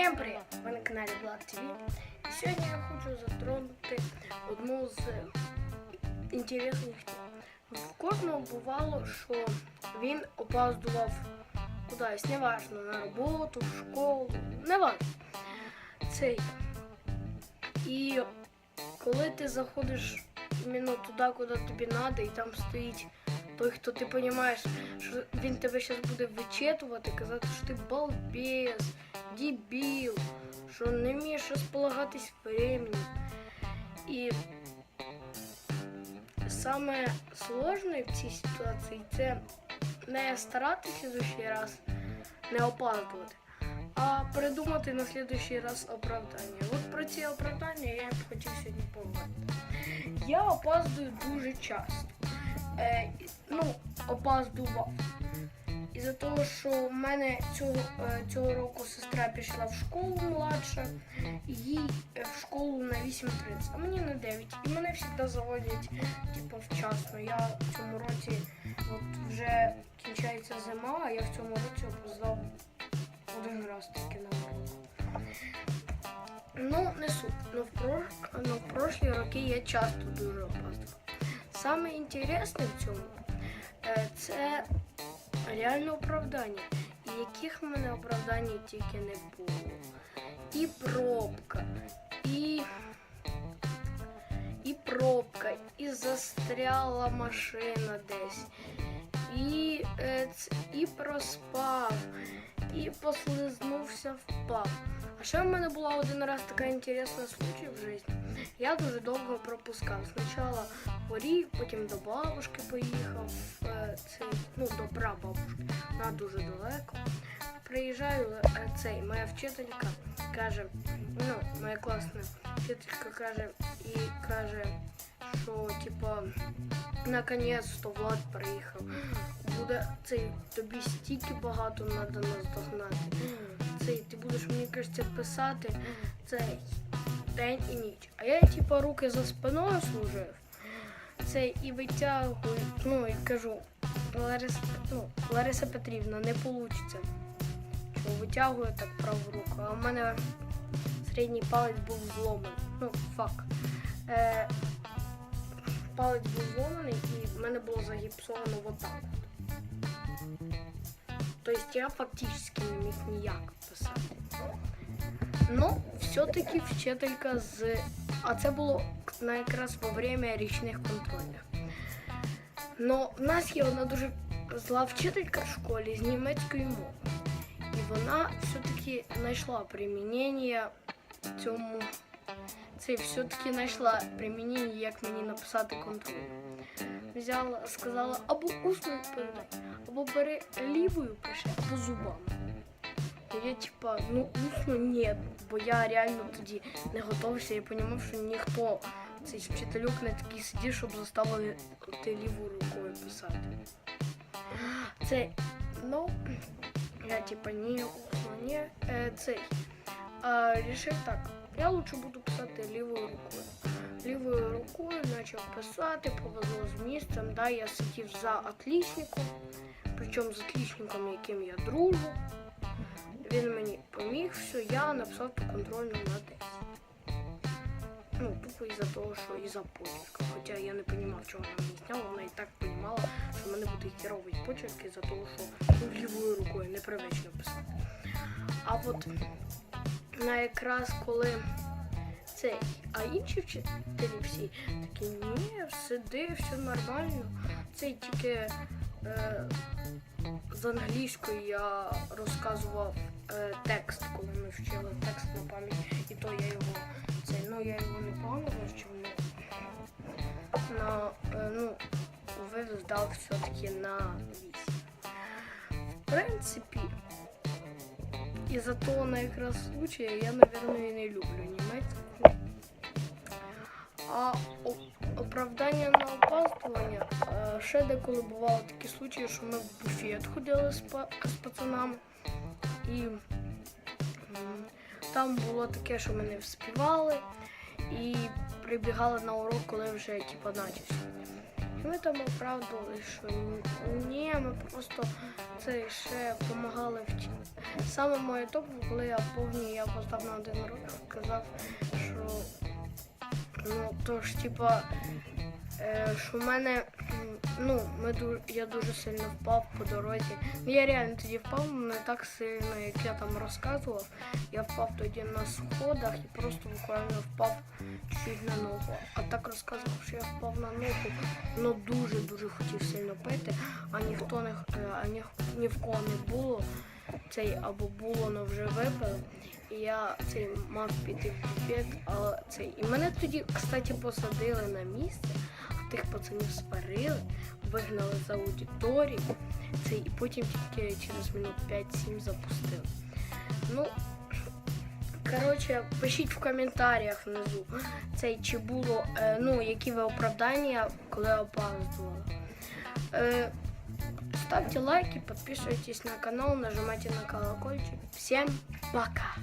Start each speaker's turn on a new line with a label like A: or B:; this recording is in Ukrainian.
A: Всем привет! Ви на каналі Влад ТВ. І сьогодні я хочу затронути одну з інтересних тем. В кожного бувало, що він опаздував кудись, неважно, на роботу, в школу, неважно. Цей. І коли ти заходиш іменно туди, куди тобі треба, і там стоїть той, хто ти розумієш, що він тебе зараз буде вичитувати, казати, що ти балбес, дебіл, що не вмієш розполагатись временем. І саме сложне в цій ситуації це не старатися следующий раз не опаздувати, а придумати на следующий раз оправдання. От про ці оправдання я б хотів сьогодні поговорити. Я опаздую дуже часто. Е, ну, опаздував. Із-за того, що в мене цього, е, цього року сестра пішла в школу младша, їй е, в школу на 8.30, а мені на 9. І мене завжди заводять типу, вчасно. Я в цьому році от вже кінчається зима, а я в цьому році опоздав один раз тільки на урок. Ну, не суть. Ну, в, про... ну, в прошлі роки я часто дуже опаздував. Саме інтересне в цьому е, це реальне оправдання. І яких в мене оправдань тільки не було. І пробка, і, і пробка, і застряла машина десь, і, е, і проспав, і послизнувся впав. А ще в мене була один раз така інтересна случай в житті. Я дуже довго пропускав. Спочатку поріг, потім до бабушки поїхав, е, цей, ну, до прабабушки, вона дуже далеко. Приїжджаю, е, цей, моя вчителька каже, ну, моя класна вчителька каже і каже, що типа наконець-то Влад приїхав. Буде цей, тобі стільки багато треба наздогнати. Цей, ти будеш, мені кажеться, писати цей день і ніч. А я типа руки за спиною служив. Це і витягую, ну і кажу, Лариса, ну, Лариса Петрівна, не вийде. Що витягую так праву руку, а в мене середній палець був зломаний. Ну, факт. Е, палець був зломаний і в мене було загіпсовано отак. Тобто я фактично не міг ніяк писати. Ну, все-таки вчителька з. А це було якраз во время річних контрольних. Ну, в нас є одна дуже зла вчителька в школі з німецької мови. І вона все-таки знайшла примінення цьому. Це все-таки знайшла примінення, як мені написати контроль. Взяла, сказала, або усною передай, або бери лівою пиши, або зубами. Я типа, ну усно ні, бо я реально тоді не готувався і розумів, що ніхто цей вчителюк не такий сидів, щоб заставити лівою рукою писати. Це, ну, я типа ні, усно, ні, е, цей. Рішив так, я лучше буду писати лівою рукою. Лівою рукою почав писати, повезло з місцем, да, я сидів за отлічником, причому з отлічником, яким я дружу. Він мені поміг, все, я написав ту контрольну на 10. Ну, тупо із-за того, що із-за почерка. Хоча я не розумів, чого вона мені зняла, вона і так розуміла, що в мене буде херовий почерк із-за того, що лівою рукою непривично писати. А от на якраз коли цей, а інші вчителі всі такі, ні, сиди, все нормально. Цей тільки е, з англійської я розказував е, текст, коли ми вчили текст на пам'ять, і то я його це, ну я його не вивчив, ну, на, е, ну, вивіз дав все-таки на 8. В принципі, із-за того на якраз случая я, наверное, не люблю німецьку. А оправдання на опаздування е, ще деколи бувало такі случаї, що ми в буфет ходили з, па- з пацанами. І там було таке, що ми не вспівали і прибігали на урок, коли вже типу, начався. Ми там оправдували, що ні, ми просто це ще допомагали вчити. Саме моє топ, коли я повні, я постав на один рок, казав, що ну то ж типа, е, що в мене ну, ми я дуже сильно впав по дорозі. Ну, я реально тоді впав, не так сильно, як я там розказував. Я впав тоді на сходах і просто буквально впав чуть на ногу. А так розказував, що я впав на ногу, але дуже-дуже хотів сильно пити, а ніхто не е, а ні, ні в кого не було. Цей або було, але вже випили. І я цей мав піти в буфет, але цей. І мене тоді, кстати, посадили на місце, тих пацанів сварили, вигнали за аудиторію. Цей, і потім тільки через минут 5-7 запустили. Ну, коротше, пишіть в коментарях внизу, цей, чи було, е, ну, які ви оправдання, коли опаздували. Е, ставьте лайки, подписывайтесь на канал, нажимайте на колокольчик. Всем пока!